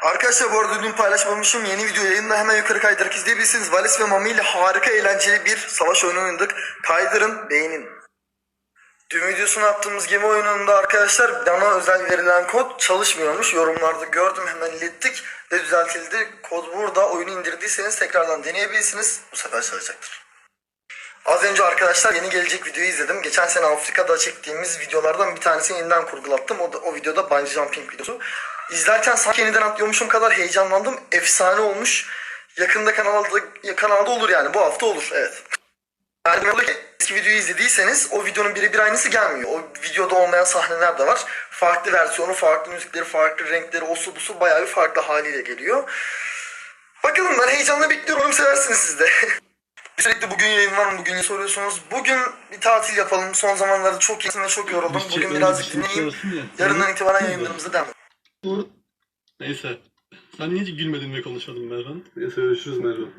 Arkadaşlar bu arada dün paylaşmamışım yeni video yayında hemen yukarı kaydırarak izleyebilirsiniz. Valis ve Mami ile harika eğlenceli bir savaş oyunu oynadık. Kaydırın beğenin. Dün videosunu attığımız gemi oyununda arkadaşlar bana özel verilen kod çalışmıyormuş. Yorumlarda gördüm hemen ilettik ve düzeltildi. Kod burada oyunu indirdiyseniz tekrardan deneyebilirsiniz. Bu sefer çalışacaktır. Az önce arkadaşlar yeni gelecek videoyu izledim. Geçen sene Afrika'da çektiğimiz videolardan bir tanesini yeniden kurgulattım. O, da, o videoda bungee jumping videosu. İzlerken sanki yeniden atlıyormuşum kadar heyecanlandım. Efsane olmuş. Yakında kanalda kanalda olur yani. Bu hafta olur. Evet. Yani eski videoyu izlediyseniz o videonun birebir aynısı gelmiyor. O videoda olmayan sahneler de var. Farklı versiyonu, farklı müzikleri, farklı renkleri, osu busu bayağı bir farklı haliyle geliyor. Bakalım ben heyecanla bekliyorum. Umarım seversiniz siz de. Sürekli bugün yayın var mı? Bugün soruyorsunuz. Bugün bir tatil yapalım. Son zamanlarda çok yakın çok yoruldum. Biz Bugün çekmemiz birazcık dinleyeyim. Yarından itibaren yayınlarımıza devam Bu- Neyse. Sen niye hiç gülmedin ve konuşmadın Mervan? Neyse görüşürüz Mervan.